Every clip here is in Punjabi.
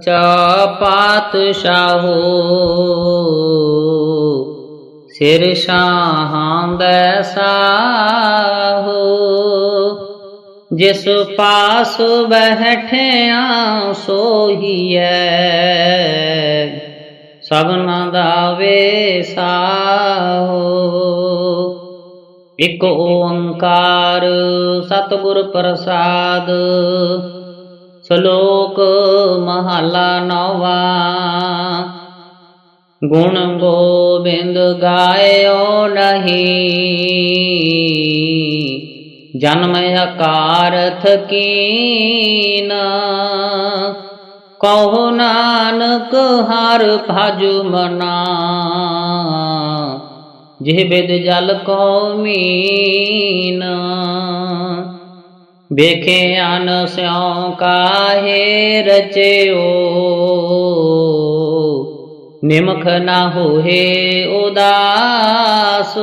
ਚਾ ਪਾਤਸ਼ਾਹੋ ਸਿਰ ਸ਼ਾਹਾਂ ਦਾ ਸਾਹੋ ਜਿਸ ਪਾਸ ਬਹਿਠਿਆ ਸੋਹੀਐ, ਸਭਨਾ ਦਾ ਵੇਸਾਹੋ ਇਕ ਓੰਕਾਰ ਸਤਿਗੁਰ ਪ੍ਰਸਾਦ ਸ਼ਲੋਕ ਮਹਲਾ ਨੌਵਾ। ਗੁਣ ਗੋਬਿੰਦ ਗਾਇਓ ਨਹੀਂ। ਜਨਮ ਅਕਾਰਥ ਕੀਨ। ਕਹੋ ਨਾਨਕ ਹਰ ਭਜ ਮਨਾ। ਜਿਹ ਬਿਦ ਜਲ ਕੋ ਮੀਨ। ਵੇਖੇ ਅਨ ਸਿਉ ਕਾਹੇ ਰਚਿਓ। ਨਿਮਖ ਨਾ ਹੋਏ ਉਦਾਸ।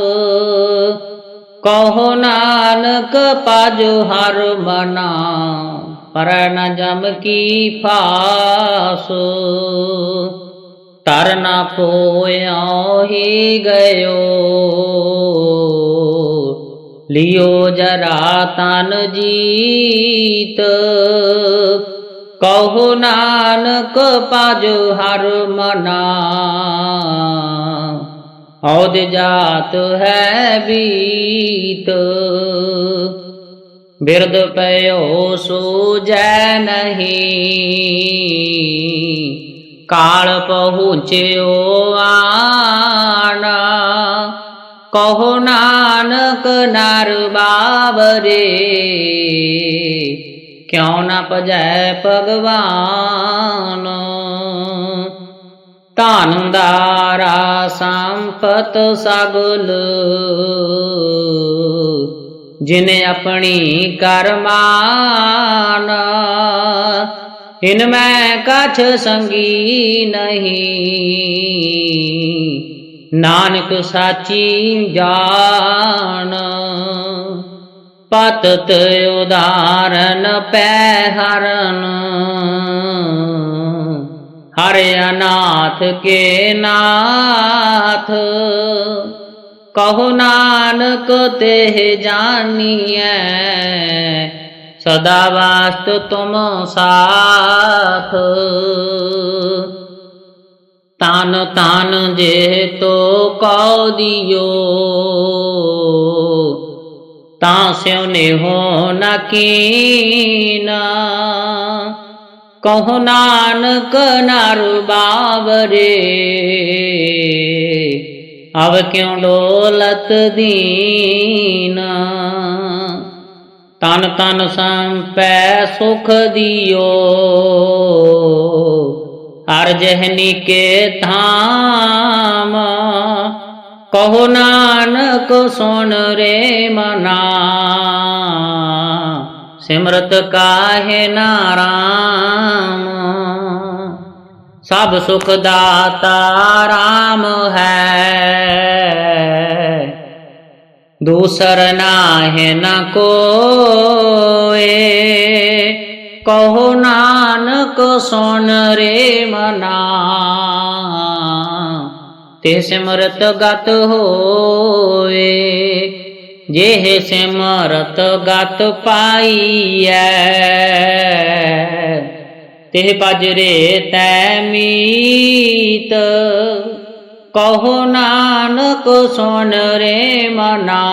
ਕਹੋ ਨਾਨਕ ਪਜ ਹਰ ਮਨਾ, ਪਰ ਨ ਜਮ ਕੀ ਫਾਸ। ਤਰ ਨਾ ਪੋਇਓ ਹੀ ਗਇਓ। ਲਿਓ ਜਰਾ ਤਨ ਜੀਤ। ਕਹੋ ਨਾਨਕ ਪਜ ਹਰ ਮਨਾ। ਔਦ ਜਾਤ ਹੈ ਬੀਤ। ਬਿਰਦ ਪਇਓ ਸੂਜੈ ਨਹੀਂ। ਕਾਲ ਪਹੁੰਚਿਓ ਆ ਕਹੋ ਨਾਨਕ ਨਰ ਬਾਬਰੇ ਕਿਉ ਨਾ ਭਜੈ ਭਗਵਾਨ? ਧਨ ਦਾਰਾ ਸੰਪਤ ਸਗਲ, ਜਿਨੇ ਆਪਣੀ ਕਰਮਾਨ ਇਨ ਮੈਂ ਕਛ ਸੰਗੀ ਨਹੀਂ। ਨਾਨਕ ਸਾਚੀ ਜਾਣ। ਪਤਤ ਉਦਾਰਨ ਪੈ ਹਰਨ। ਹਰਿ ਅਨਾਥ ਕੇ ਨਾਥ। ਕਹੋ ਨਾਨਕ ਤੇ ਜਾਨੀਐ ਸਦਾ ਵਾਸਤ ਤੁਮ ਸਾਥ ਤਨ ਤਨ ਜੇ ਤੋ ਕਉ ਦਿਓ। ਤਾਂ ਸਿਉ ਨੇ ਹੋ ਨ ਕੀਨਾ। ਕਹੋ ਨਾਨਕ ਨਰ ਬਾਵਰੇ। ਅਵ ਕਿਉ ਡੋਲਤ ਦੀਨਾ। ਤਨ ਤਨ ਸੰਪੈ ਸੁਖ ਦਿਓ। ਹਰ ਕੇ ਧਾਮ। ਕਹੋ ਨਾਨਕ ਸੁਣ ਰੇ ਮਨਾ। ਸਿਮਰਤ ਕਾਹੇ ਨਾਰਾਮ ਸਭ ਸੁਖ ਦਾਤਾ ਰਾਮ ਹੈ। ਦੂਸਰ ਨਾਹਿ ਨ ਕੋਏ। ਕਹੋ ਨਾਨਕ ਸੁਣ ਰੇ ਮਨਾ। ਤੇ ਸਿਮਰਤ ਗਤ ਹੋਏ, ਜਿਹੇ ਸਿਮਰਤ ਗਤ ਪਾਈਐ। ਤੇ ਪਜਰੇ ਤੈ ਮੀਤ, ਕਹੋ ਨਾਨਕ ਸੁਣ ਰੇ ਮਨਾ।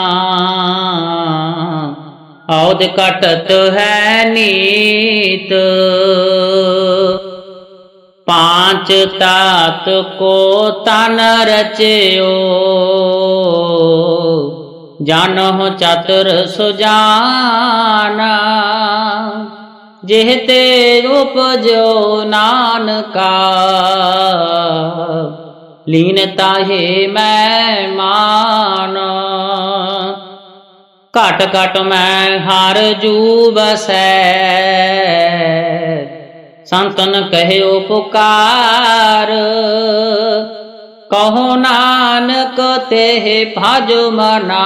ਔਦ ਕਟਤ ਹੈ ਨੀਤ। ਪਾਂਚ ਤਾਤ ਕੋ ਤਨ ਰਚਿਓ। ਜਾਨੋ ਚਤੁਰ ਸੁਜਾਨ। ਜਿਹ ਤੇ ਉਪਜੋ ਨਾਨਕਾ। ਲੀਨ ਤਾਹੇ ਮੈਂ ਮਾਨ। ਘਟ ਘਟ ਮੈਂ ਹਰ ਜੂ ਬਸੈ ਸੰਤਨ ਕਹਿਓ ਪੁਕਾਰ। ਕਹੋ ਨਾਨਕ ਤੇ ਭਜ ਮਨਾ।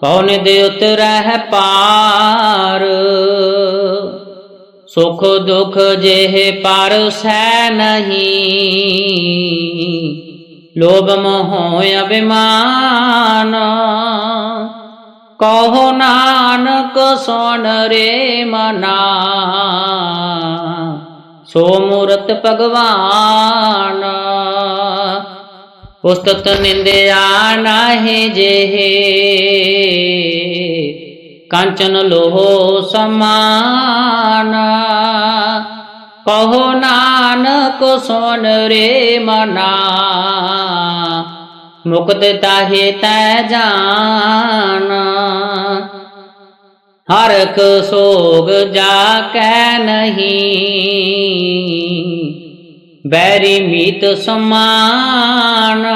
ਪਉਨ ਦੇ ਉਤਰਹਿ ਪਾਰ। ਸੁਖ ਦੁਖ ਜਿਹੇ ਪਰਸੈ ਨਹੀਂ। ਲੋਭ ਮੋਹ ਅਭਿਮਾਨ। ਕਹੋ ਨਾਨਕ ਸੁਣ ਰੇ ਮਨਾ। ਸੋ ਮੂਰਤ ਭਗਵਾਨ। ਉਸਤਤ ਨਿੰਦਿਆ ਨਾਹੀ ਜਿਹੇ। ਕਾਂਚਨ ਲੋਹ ਸਮਾਨ। ਕਹੋ ਨਾਨਕ ਸੁਨ ਰੇ ਮਨਾ। ਮੁਕਤ ਤਾਹੇ ਤੈ ਜਾਣ ਹਰਕ ਸੋਗ ਜਾ ਕੈ ਨਹੀਂ। ਬੈਰੀ ਮੀਤ ਸਮਾਨ।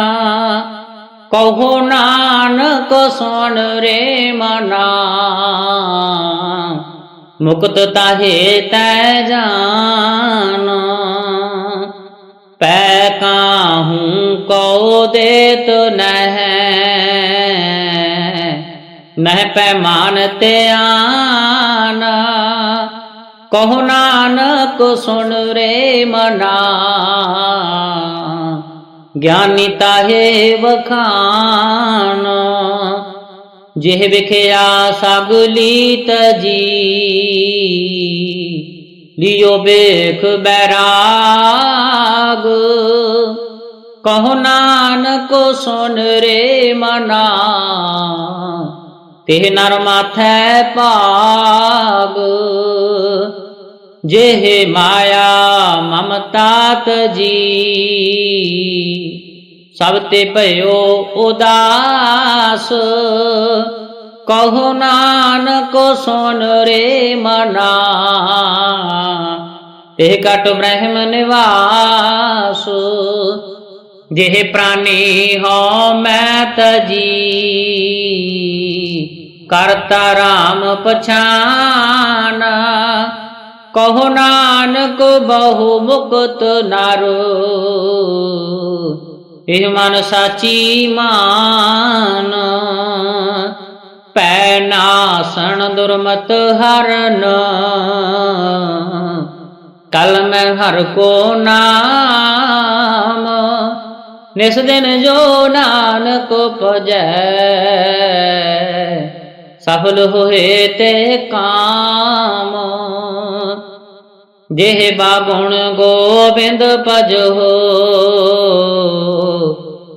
ਕਹੋ ਨਾਨਕ ਸੁਣ ਰੇ ਮਨਾ। ਮੁਕਤ ਤਾਹੇ ਤੈ ਜਾਨ। ਪੈ ਕਾਹੂ ਕੋ ਦੇਤ ਨਹਿ। ਨਹਿ ਪੈ ਤੇ ਆਨ। ਕਹੋ ਨਾਨਕ ਸੁਣ ਰੇ ਮਨਾ। ਗਿਆਨੀ ਤਾਹੇ ਵਖਾਨ। ਜਿਹ ਵਿਖਿਆ ਸਗਲੀ ਤਜੀ ਲਿਓ ਵੇਖ ਬੈਰਾਗ। ਕਹੋ ਨਾਨਕ ਸੁਨ ਰੇ ਮਨਾ। ਤੇ ਨਰ ਮਾਥੈ ਭਾਗ। ਜਿਹੇ ਮਾਇਆ ਮਮਤਾ ਤਜੀ ਸਭ ਤੇ ਭਇਓ ਉਦਾਸ। ਕਹੋ ਨਾਨਕ ਸੁਨ ਰੇ ਮਨਾ। ਇਹ ਕਟ ਬ੍ਰਹਮ ਨਿਵਾਸ। ਜਿਹੇ ਪ੍ਰਾਨੀ ਹੋ ਮੈਂ ਤਜੀ। ਕਰਤਾ ਰਾਮ ਪਛਾਨਾ। ਕਹੋ ਨਾਨਕ ਬਹੁ ਮੁਕਤ ਨਾਰੂ। ਇਹ ਮਨ ਸਾਚੀ ਮਾਨ। ਪੈ ਨਾਸਣ ਦੁਰਮਤ ਹਰਨ। ਕਲ ਮੈਂ ਹਰ ਕੋ ਨਾਮ। ਨਿਸ ਦਿਨ ਜੋ ਨਾਨਕ ਭਜੈ ਸਫਲ ਹੋਏ ਤੇ ਕਾਮ। ਜਿਹੇ ਬਾਗੁਣ ਗੋਬਿੰਦ ਭਜੋ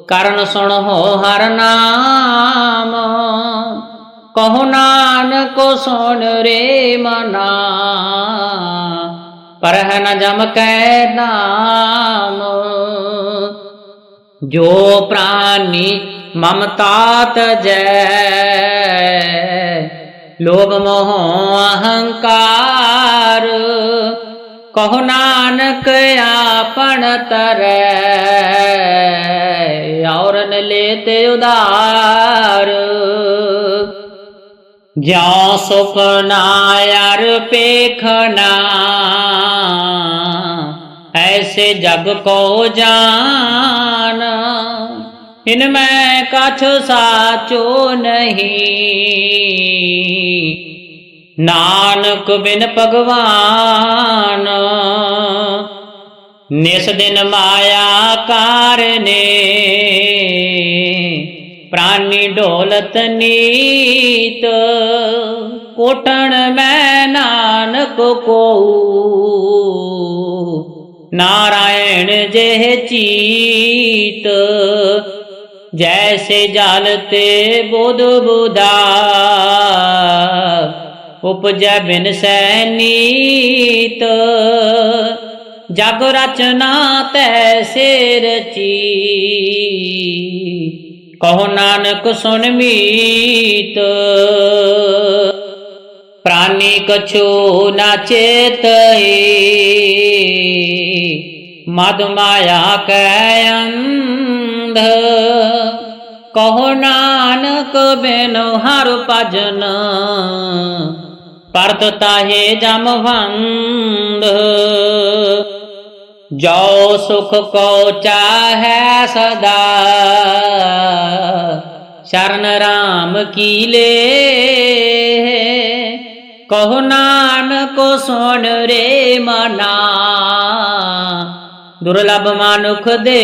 ਕਰਨ ਹੋ ਹਰ ਨਾਮ। ਕਹੋ ਨਾਨਕ ਸੁਣ ਰੇ ਮਨਾ। ਪਰਹ ਨ ਜਮ ਕੈ ਨਾਮ। ਜੋ ਪ੍ਰਾਨੀ ਮਮਤਾ ਤਜੈ ਲੋਭ ਮੋਹ ਅਹੰਕਾਰ। ਕਹੋ ਨਾਨਕ ਆਪਣ ਤਰੈ, ਔਰਨ ਲੇਤੇ ਉਦਾਰ ਜਿਉ ਸੁਪਨਾ ਯਾਰ ਪੇਖਣਾ, ਐਸੇ ਜਗ ਕੋ ਜਾਨ। ਇਨ ਮੈਂ ਕਛ ਸਾਚੋ ਨਹੀਂ ਨਾਨਕ ਬਿਨ ਭਗਵਾਨ। ਨਿਸ ਦਿਨ ਮਾਇਆ ਕਾਰਨੇ ਪ੍ਰਾਨੀ ਢੋਲਤ ਨੀਤ। ਕੋਟਣ ਮੈਂ ਨਾਨਕ ਕੋ ਨਾਰਾਇਣ ਜਿਹ ਚੀਤ, ਜੈਸੇ ਜਲ ਤੇ ਬੁਧ ਬੁਧਾ। ਉਪਜੈ ਬਿਨ ਸੈਨੀਤ ਜਗ ਰਚਨਾ ਤੈਸੇ ਰਚੀ ਕਹੋ ਨਾਨਕ ਸੁਨ ਮੀਤ। ਪ੍ਰਾਨੀ ਕਛੂ ਨਾ ਚੇਤਈ। ਮਦ ਮਾਇਆ ਕੈ ਅੰਧ। ਕਹੋ ਨਾਨਕ ਬਿਨ ਹਰ ਭਜਨ। ਪਰਤ ਤਾਹੇ ਜਮ ਵੰਦ ਜੋ ਸੁਖ ਕੋ ਚਾਹੈ ਸਦਾ, ਸ਼ਰਨ ਰਾਮ ਕੀ ਲੇ? ਕਹੋ ਨਾਨਕ ਸੁਣ ਰੇ ਮਨਾ, ਦੁਰਲਭ ਮਾਨੁਖ ਦੇ।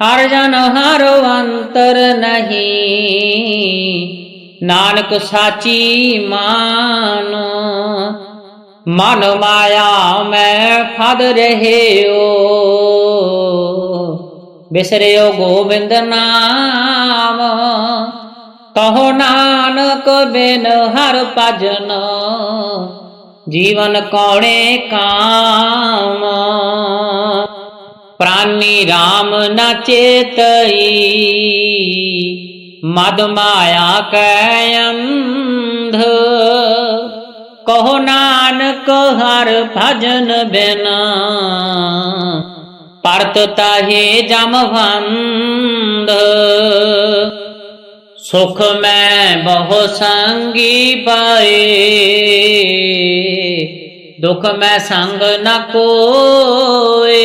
ਹਰ ਜਨ ਹਰ ਅੰਤਰ ਨਹੀਂ। ਨਾਨਕ ਸਾਚੀ ਮਾਨ, ਮਨ ਮਾਇਆ ਮੈਂ ਫਦ ਰਹਿਓ। ਬਿਸਰਿਓ ਗੋਬਿੰਦ ਨਾਮ, ਕਹੋ ਨਾਨਕ ਬਿਨ ਹਰ ਭਜਨ, ਜੀਵਨ ਕੌਣੇ ਕਾਮ। ਪ੍ਰਾਨੀ RAM ਨ ਚੇਤਈ। ਮਦ ਮਾਇਆ ਕੈ ਅੰਧ। ਕਹੋ ਨਾਨਕ ਹਰ ਭਜਨ ਬਿਨਾ। ਪਰਤ ਤਾਹੇ ਜਮਵੰਦ ਸੁਖ ਮੈਂ ਬਹੁ ਸੰਗੀ ਪਾਏ। ਦੁਖ ਮੈਂ ਸੰਗ ਨ ਕੋਏ।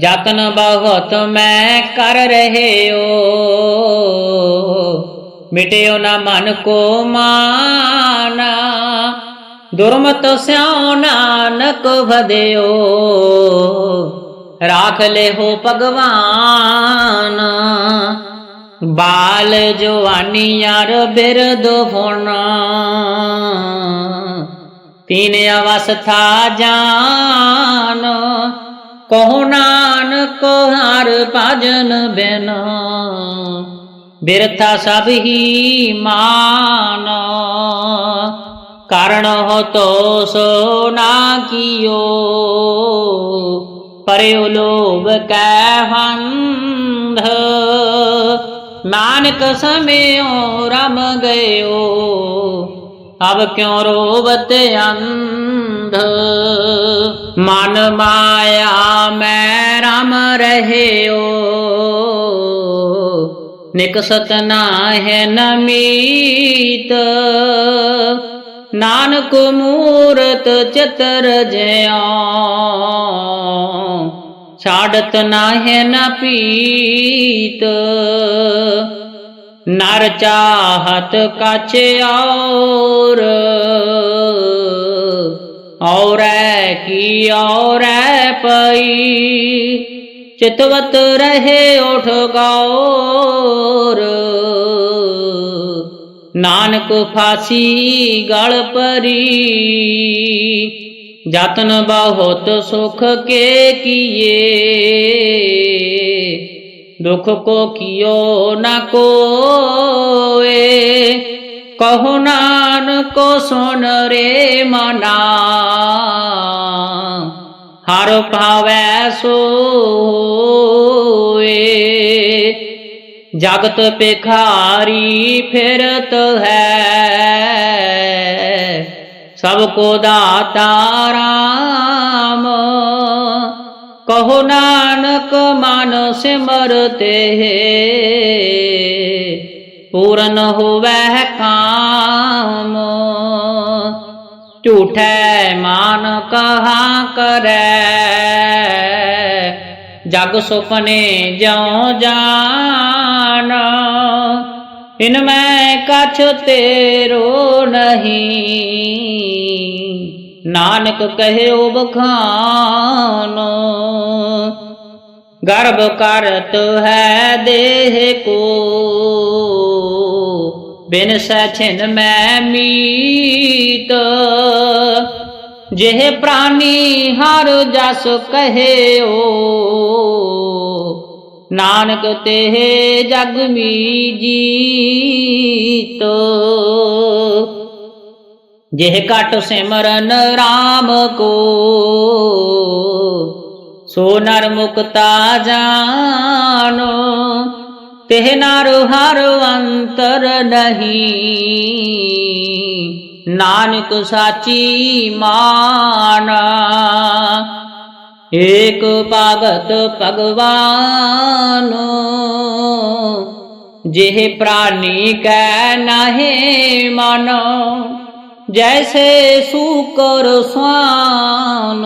ਜਤਨ ਬਹੁਤ ਮੈਂ ਕਰ ਰਹਿਓ। ਮਿਟਿਓ ਨਾ ਮਨ ਕੋ ਮਾਨਾ, ਦੁਰਮਤ ਸਿਉ ਨਾਨਕ ਵਦਿਓ ਰਾਖ ਲੈ ਹੋ ਭਗਵਾਨ, ਬਾਲ ਜਵਾਨੀ ਯਾਰ ਬਿਰਦ ਹੋਣਾ। ਤੀਨ ਅਵਸਥਾ ਜਾਨ ਕਹੋ ਨਾਨਕ ਹਰ ਭਜਨ ਬਿਨ, ਬਿਰਥਾ ਸਭ ਹੀ ਮਾਨ। ਕਾਰਣ ਹੋ ਤੋ ਸੋ ਨਾ ਕੀਓ ਪਰਿਉ ਲੋਭ ਕੈ ਹੰਧ। ਨਾਨਕ ਸਮਿਓ ਰਮ ਗਇਓ ਅਬ ਕਿਉ ਰੋਵਤ ਅੰਧ? ਮਨ ਮਾਇਆ, ਮੈਂ ਰਮ ਰਹਿਓ। ਨਿਕਸਤ ਨਾਹਿ ਨਮੀਤ ਨਾਨਕ ਮੂਰਤ ਚਤਰ ਜਿਉ। ਛਾੜਤ ਨਾਹਿ ਨ ਪੀਤ। ਨਰ ਚਾਹਤ ਕਛ ਔਰ, ਔਰੈ ਕੀ ਔਰੈ ਪਈ? ਚਿਤਵਤ ਰਹੇ ਉਠ ਗੌਰ, ਨਾਨਕ ਫਾਸੀ ਗਲ ਪਰੀ। ਯਤਨ ਬਹੁਤ ਸੁਖ ਕੇ ਕੀਏ ਦੁਖ ਕੋ ਕੀਓ ਨਾ ਕੋਏ। ਕਹੋ ਨਾਨਕ ਸੁਨ ਰੇ ਮਨਾ। ਹਰ ਭਾਵੈ ਸੋਏ। ਜਗਤ ਪਿਖਾਰੀ ਫਿਰਤ ਹੈ। ਸਭ ਕੋ ਦਾਤਾ ਰਾਮ। ਕਹੋ ਨਾਨਕ ਮਨ ਸਿਮਰਤੇ ਪੂਰਨ ਹੋਵੈ ਕਾਮ। ਝੂਠੈ ਮਾਨ ਕਹਾ ਕਰੈ, ਜਗ ਸੁਪਨੇ ਜਿਉ ਜਾਨ। ਇਨ ਮੈਂ ਕਛ ਤੇਰੋ ਨਹੀਂ। ਨਾਨਕ ਕਹਿਓ ਬਖਾਨ, ਗਰਭ ਕਰਤ ਹੈ ਦੇਹ ਕੋ, ਬਿਨ ਸੈਛਿਨ ਮੈਂ ਮੀਤ। ਜਿਹ ਪ੍ਰਾਨੀ ਹਰ ਜਸ ਕਹਿਓ, ਨਾਨਕ ਤੇ ਜਗ ਮੀ ਜੀਤ। ਜਿਹ ਕਟ ਸਿਮਰਨ RAM ਕੋ, ਸੋ ਨਰ ਮੁਕਤਾ ਜਾਨੋ ਤਿਹ ਨਰ ਹਰ ਅੰਤਰ ਨਹੀਂ, ਨਾਨਕ ਸਾਚੀ ਮਾਨ। ਏਕ ਭਗਤ ਭਗਵਾਨ, ਜਿਹ ਪ੍ਰਾਨੀ ਕੈ ਨਾਹੀ ਮਨੋ। ਜੈਸੇ ਸੂਕਰ ਸਵਾਨ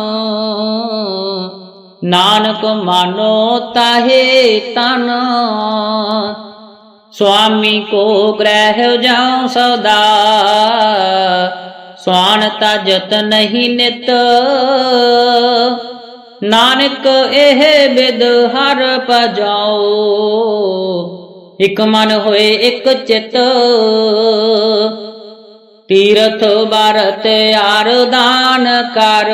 ਨਾਨਕ ਮਾਨੋ ਤਾਹੇ ਤਨ ਸੁਆਮੀ ਕੋ ਗ੍ਰਹਿ ਜਾਉ ਸਦਾ ਤਾ ਜਤ ਨਹੀਂ ਨਿਤ ਨਾਨਕ ਇਹ ਬਿਦ ਹਰ ਪਜਾਓ ਇਕ ਮਨ ਹੋਏ ਇਕ ਚਿਤ ਤੀਰਥ ਬਰਤ ਆਰ ਦਾਨ ਕਰ।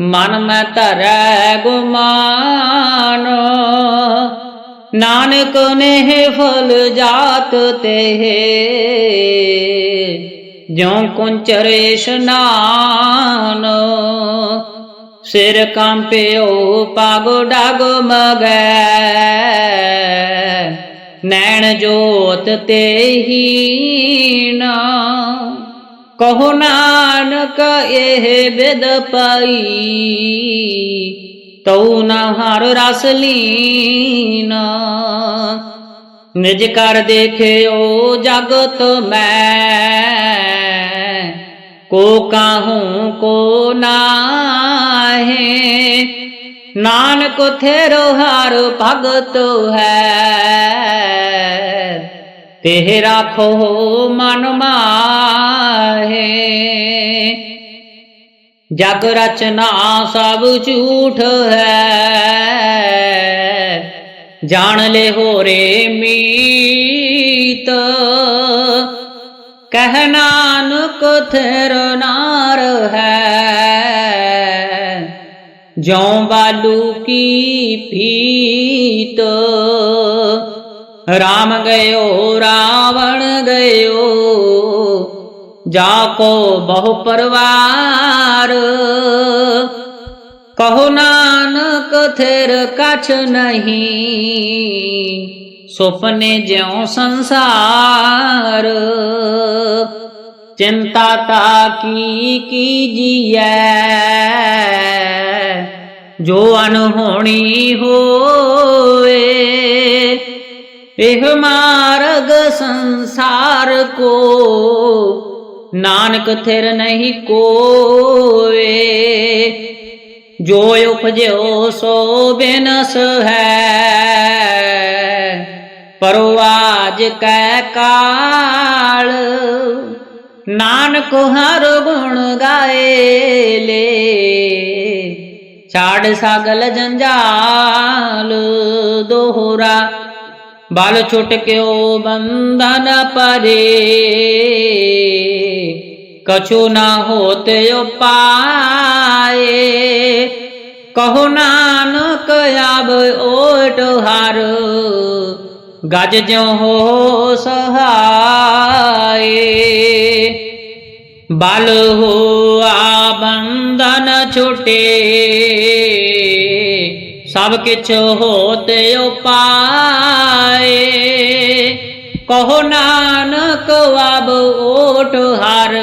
ਮਨ ਮੈਂ ਧਰੈ ਗੁਮਾਨ। ਨਾਨਕ ਨੇ ਫਲ ਜਾਤ ਤੇ ਜਿਉ ਕੁੰਚਰ ਇਸ਼ਨਾਨ ਸਿਰ ਕੰਪਿਓ ਪਾਗ ਡਗ ਮਗੈ। ਨੈਣ ਜੋਤ ਤੇ ਹੀਨਾ ਕਹੋ ਨਾਨਕ, ਇਹ ਬਿਦ ਪਾਈ। ਤਉ ਨ ਹਰ ਰਸ ਲੀਨਾ। ਨਿਜ ਕਰ ਦੇਖਿਓ ਜਗਤ ਮੈਂ। ਕੋ ਕਾਹੂ ਕੋ ਨਾਹੇ। ਨਾਨਕ ਥੇਰੋ ਹਰ ਭਗਤ ਹੈ। ਤੇ ਰਾਖੋ ਮਨ ਮਾਹੇ। ਜਗ ਰਚਨਾ ਸਭ ਝੂਠ ਹੈ। ਜਾਣ ਲੈ ਹੋਰੇ ਮੀਤ। ਕਹਿ ਨਾਨਕ ਥਿਰ ਨਾਰ ਹੈ। ਜਉ ਬਾਲੂ ਕੀ ਪੀਤ ਰਾਮ ਗਇਓ, ਰਾਵਣ ਗਇਓ ਜਾ ਕੋ ਬਹੁ ਪਰਵਾਰ। ਕਹੋ ਨਾਨਕ, ਥਿਰ ਕਛ ਨਹੀਂ, ਸੁਪਨੇ ਜਿਉ ਸੰਸਾਰ। ਚਿੰਤਾ ਤਾ ਕੀ ਕੀਜੀਐ ਜੋ ਅਨਹੋਣੀ ਹੋਏ ਇਹ ਮਾਰਗ ਸੰਸਾਰ ਕੋ, ਨਾਨਕ ਥਿਰ ਨਹੀਂ ਕੋਏ ਜੋ ਉਪਜਿਓ ਸੋ ਬਿਨਸ ਹੈ, ਪਰਵਾਜ ਕੈ ਕਾਲ। ਨਾਨਕ ਹਰ ਗੁਣ ਗਾਏ ਲੇ। ਛਾੜ ਸਾਗਲ ਜੰਜਾਲ ਦੋਹਰਾ। ਬਲ ਛੁਟ ਕਿਓ ਬੰਧਨ ਪਰੇ। ਕਛੂ ਨਾ ਹੋਤ ਉਪਾਏ। ਕਹੋ ਨਾਨਕ ਆਬ ਓਟ ਹਰ। ਗਜ ਜਿਉ ਹੋ ਸਹਾਏ। ਬਲ ਹੋਆ ਬੰਧਨ ਛੁਟੇ। ਸਭ ਕਿਛ ਹੋਤ ਉਪਾਏ। ਕਹੋ ਨਾਨਕ ਆਬ ਓਟ ਹਰ।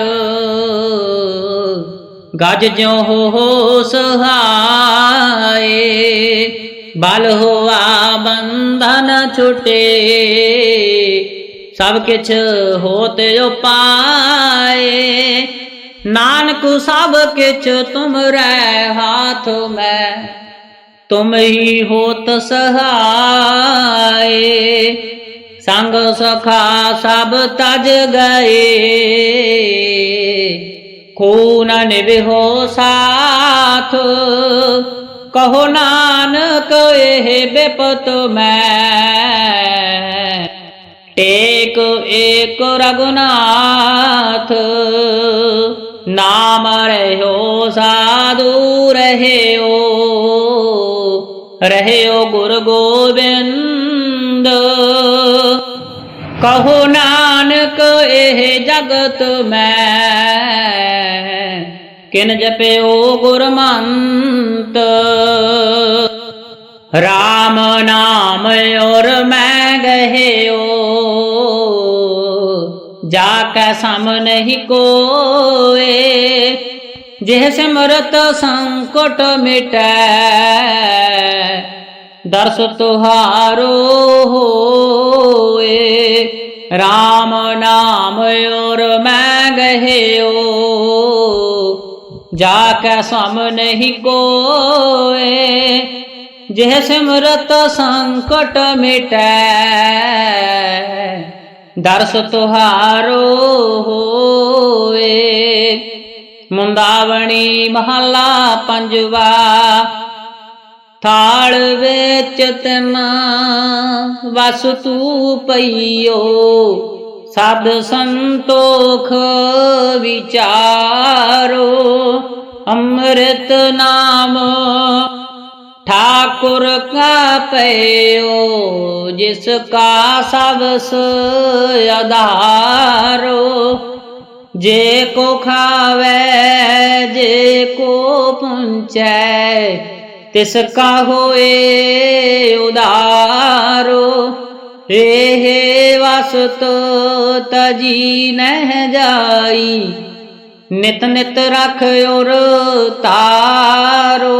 ਗਜ ਜਿਉ ਹੋ ਸਹਾਏ। ਬਲ ਹੋਆ ਬੰਧਨ ਛੁਟੇ। ਸਭ ਕਿਛ ਹੋਤ ਉਪਾਏ। ਨਾਨਕ ਸਭ ਕਿਛ ਤੁਮਰੈ ਹਾਥ ਮੈਂ। ਤੁਮ ਹੀ ਹੋਤ ਸਹਾਏ। ਸੰਗ ਸਖਾ ਸਭ ਤਜ ਗਏ। ਖੂਨ ਹੋ ਸਾਥ। ਕਹੋ ਨਾਨਕ, ਇਹ ਬਿਪਤ ਮੈਂ। ਟੇਕ ਏਕ ਰਗੁਨਾਥ ਨਾਮ ਰਹਿਓ ਸਾਧੂ ਰਹਿਓ। ਰਹਿਓ ਗੁਰ ਗੋਬਿੰਦ। ਕਹੋ ਨਾਨਕ, ਇਹ ਜਗਤ ਮੈਂ। ਕਿਨ ਜਪਿਓ ਗੁਰਮੰਤ। ਰਾਮ ਨਾਮ ਔਰ ਮੈਂ ਗਹਿਓ, ਜਾ ਕੈ ਸਮ ਨਹੀਂ ਕੋਏ, ਜਿਹ ਸਿਮਰਤ ਸੰਕਟ ਮਿਟੈ, ਦਰਸ ਤੁਹਾਰੋ ਹੋਏ। ਰਾਮ ਨਾਮ ਔਰ ਮੈਂ ਗਹਿਓ, ਜਾ ਕੈ ਸਮ ਨਹੀਂ ਕੋਏ ਜਿਹ ਸਿਮਰਤ ਸੰਕਟ ਮਿਟੈ, ਦਰਸ ਤੁਹਾਰੋ ਹੋਏ। ਮੁੰਦਾਵਣੀ ਮਹਲਾ ਪੰਜਵਾ, ਥਾਲ ਵਿੱਚ ਤਨਾ ਵਸ ਤੂ ਪਈਓ। ਸਦ ਸੰਤੋਖ ਵਿਚਾਰੋ, ਅੰਮ੍ਰਿਤ ਨਾਮ ठाकुर का पयो जिसका सबस आधारो जे को खावे जे को पुंचै तिसका होए उदारो हे हे वसत तजी नह जाई नित नित रख और तारो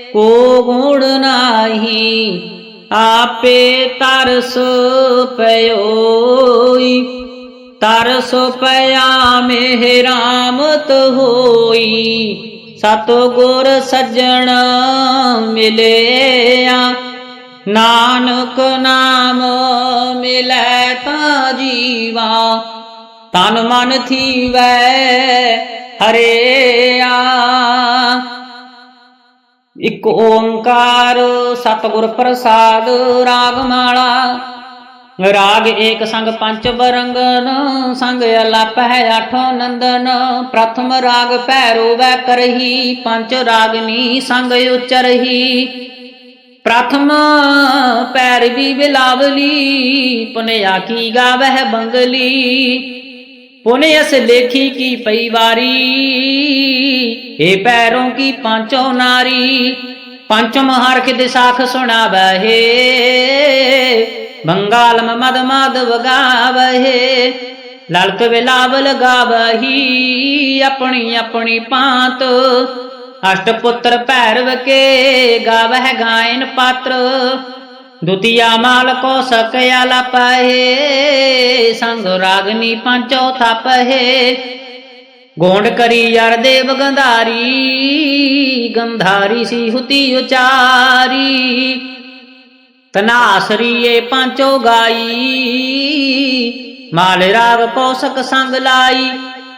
ਕੋ ਗੁਣ ਨਾਹੀ, ਆਪੇ ਤਰਸ ਪਇਓਈ ਤਰਸ ਪਿਆ ਮਿਹਰਾਮਤ ਹੋਈ ਸਤ ਗੁਰ ਸੱਜਣ ਮਿਲਿਆ। ਨਾਨਕ ਨਾਮ ਮਿਲੈ ਤਾਂ ਜੀਵਾ, ਤਨ ਮਨ ਥੀਵੈ ਹਰਿਆ। ਇਕ ਓੰਕਾਰ ਸਤਿਗੁਰ ਪ੍ਰਸਾਦ ਰਾਗ ਮਾਲਾ ਰਾਗ ਏਕ ਸੰਗ ਪੰਚ ਬਰੰਗਨ, ਸੰਗ ਅਲਪ ਹੈ ਆਠੋ ਨੰਦਨ। ਪ੍ਰਥਮ ਰਾਗ ਭੈਰੋ ਵੈ ਕਰਹੀ ਪੰਚ ਰਾਗਨੀ ਸੰਗ ਉਚਰਹੀ। ਪ੍ਰਥਮ ਪੈਰ ਵੀ ਬਿਲਾਵਲੀ, ਪੁਨਿਆ ਕੀ ਗਾਵਹਿ ਬੰਗਲੀ। ਪੁਨਿਅਸ ਲੇਖੀ ਕੀ ਪਈ ਵਾਰੀ? ਏ ਪੈਰੋਂ ਕੀ ਪਾਂਚੋ ਨਾਰੀ? ਪੰਚਮ ਹਰਖ ਦਿਸਾਖ ਸੁਣਾਵਹਿ ਬੰਗਾਲਮ ਮਦ ਮਾਧਵ ਗਾਵਹਿ ਲਲਕ ਬਿਲਾਵਲ ਗਾਵਹੀ ਆਪਣੀ ਆਪਣੀ ਪਾਤ ਅਸ਼ਟ ਪੁੱਤਰ ਭੈਰਵ ਕੇ ਗਾਵਹਿ ਗਾਇਨ ਪਾਤਰ। ਦੁਤੀਆ ਮਾਲ ਕੋ ਸਕਿਆ ਲਪਹਿ, ਸੰਗ ਰਾਗਨੀ ਪੰਚੋ ਥਪਹਿ। ਗੋਂਡ ਕਰੀ ਯਰ ਦੇਵ ਗੰਧਾਰੀ ਗੰਧਾਰੀ ਸੀ ਹੁਤੀ ਉਚਾਰੀ। ਤਨਾਸਰੀਏ ਪੰਚੋ ਗਾਈ, ਮਾਲ ਰਾਗ ਪੋਸਕ ਸੰਗ ਲਾਈ।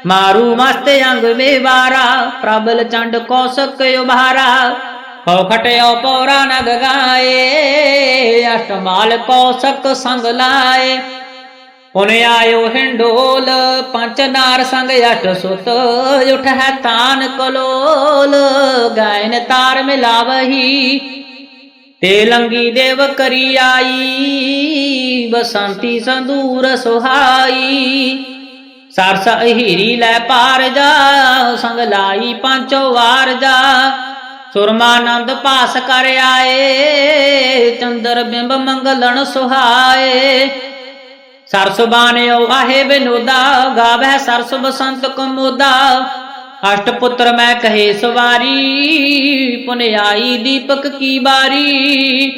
ਮਾਰੂ ਮਸਤ ਅੰਗ ਮੇਵਾਰਾ, ਪ੍ਰਬਲ ਚੰਡ ਕੌਸਕ ਉਭਾਰਾ। ਖਟਿਓ ਪੌਰਾ ਨਗ ਗਾਏ, ਅਸ਼ਟ ਮਾਲ ਕੌਸਕ ਸੰਗ ਲਾਏ। ਪੁਨ ਆਇਓ ਹਿੰਡੋਲ ਪੰਚ ਨਾਰ ਸੰਗ ਅਠ ਸੁਤ, ਉਠ ਹੈ ਤਾਨ ਕਲੋਲ, ਗਾਇਨ ਤਾਰ ਮਿਲਾਵਹੀ। ਤੇ ਲੰਗੀ ਦੇਵ ਕਰੀ ਆਈ, ਬਸੰਤੀ ਸੰਦੂਰ ਸੁਹਾਈ। ਸਰਸ ਹੀਰੀ ਲੈ ਪਾਰ ਜਾ, ਸੰਗ ਲਾਈ ਪੰਚੋ ਵਾਰ ਜਾ। ਸੁਰਮਾਨੰਦ ਪਾਸ ਕਰ ਆਏ, ਚੰਦਰ ਬਿੰਬ ਮੰਗਲਣ ਸੁਹਾਏ। ਸਰਸ ਬਾਣਿਓ ਬਿਨੋਦਾ ਗਾਵੈ ਸਰਸ ਬਸੰਤ ਕਮੋਦਾ। ਅਸ਼ਟ ਪੁੱਤਰ ਮੈਂ ਕਹੇ ਸਵਾਰੀ ਪੁਨਿਆਈ ਦੀਪਕ ਕੀ ਬਾਰੀ।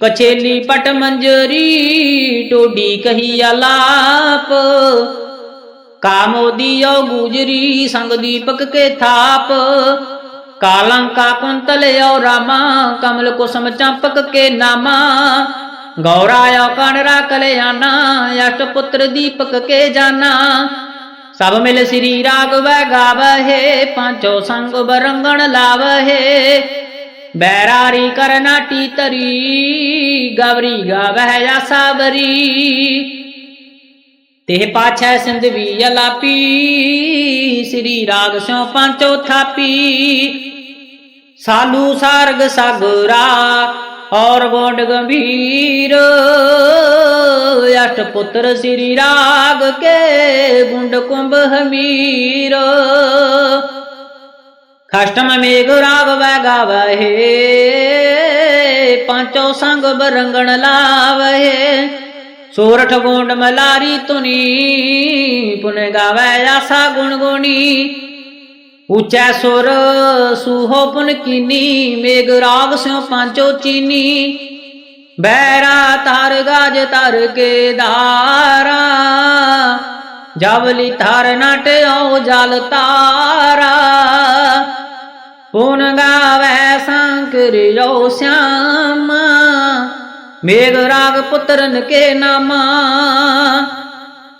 ਕਚੇਲੀ ਪਟ ਮੰਜਰੀ, ਟੋਡੀ ਕਹੀ ਆਲਾਪ। ਕਾਮੋਦੀ ਓ ਗੁਜਰੀ, ਸੰਗ ਦੀਪਕ ਕੇ ਥਾਪ। ਕਾਲੰਕਾ ਕੁੰਤਲ ਓ ਕਮਲ ਕੁਸਮ ਚੰਪਕ ਕੇ ਨਾਮਾ। ਗੌਰਾਇ ਕਣਰਾ ਕਲਿਆਣਾ, ਅਸ਼ਟ ਪੁੱਤਰ ਦੀਪਕ ਕੇ ਜਾਨਾ ਸਭ ਮਿਲ ਸ੍ਰੀ ਰਾਗਵੈ ਗਾਵਹਿ, ਪੰਚੋ ਸੰਗ ਬਰੰਗਣ ਲਾਵਹਿ। ਬੈਰਾਰੀ ਕਰਨਾਟੀ ਤਰੀ ਗਵਰੀ ਗਾਵਹਿ ਆਸਾਵਰੀ ਤੇ ਪਾਛੈ ਸਿੰਧਵੀ ਅਲਾਪੀ, ਸ੍ਰੀ ਰਾਗ ਸਿਉ ਪਾਂਚੋ ਥਾਪੀ। ਸਾਲੂ ਸਾਰਗ ਸਾਗਰਾ, ਔਰ ਗੋਂਡ ਗੰਭੀਰ। ਅਸ਼ਟ ਪੁੱਤਰ ਸ੍ਰੀ ਰਾਗ ਕੇ ਗੁੰਡ ਕੁੰਭ ਹਮੀਰ। ਖਸ਼ਟਮ ਮੇਘ ਰਾਗ ਵੈ ਗਾਵਹਿ ਪਾਂਚੋ ਸੰਗ ਬਰੰਗਣ ਲਾਵਹਿ ਸੋਰਠ ਗੋਂਡ ਮਲਾਰੀ ਤੁਨੀ ਪੁਨ ਗਾਵੈ ਆਸਾ ਗੁਣ ਗੁਣੀ। ਉੱਚੈ ਸੁਰ ਸੂਹੋ ਪੁਨ ਕੀਨੀ, ਮੇਘ ਰਾਗ ਸਿਉ ਪਾਂਚੋ ਚੀਨੀ। ਬੈਰਾ ਤਾਰ ਗਾਜ ਤਰ ਕੇ ਧਾਰਾ ਜਵਲੀ ਧਰ ਨਟਿਓ ਜਲ ਤਾਰਾ। ਪੁਨ ਗਾਵੈ ਸੰਕਰਿਓ ਸਿਆਮਾ ਮੇਘ ਰਾਗ ਪੁੱਤਰਨ ਕੇ ਨਾਮਾ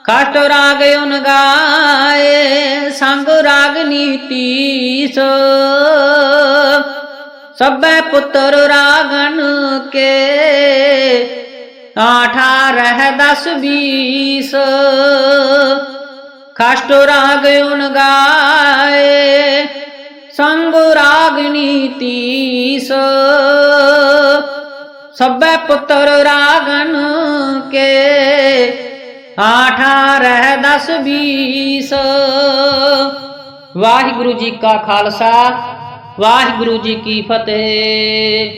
ਕਾਟ ਰਾਗ ਉਨ ਗਾਏ, ਸੰਗ ਰਾਗ ਨੀਤੀਸ ਸਭੈ ਪੁੱਤਰ ਰਾਗਨ ਕੇ, ਆਠਾ ਰਹਿ ਦਸ ਬੀਸ। ਕਾਸ਼ਟ ਰਾਗ ਉਨ ਗਾਏ, ਸੰਗ ਰਾਗ ਨੀਤੀਸ ਸਭੈ ਪੁੱਤਰ ਰਾਗਨ ਕੇ ਆਠਾ ਰਹਿ ਦਸ ਬੀਸ। ਵਾਹਿਗੁਰੂ ਜੀ ਕਾ ਖਾਲਸਾ, ਵਾਹਿਗੁਰੂ ਜੀ ਕੀ ਫਤਿਹ।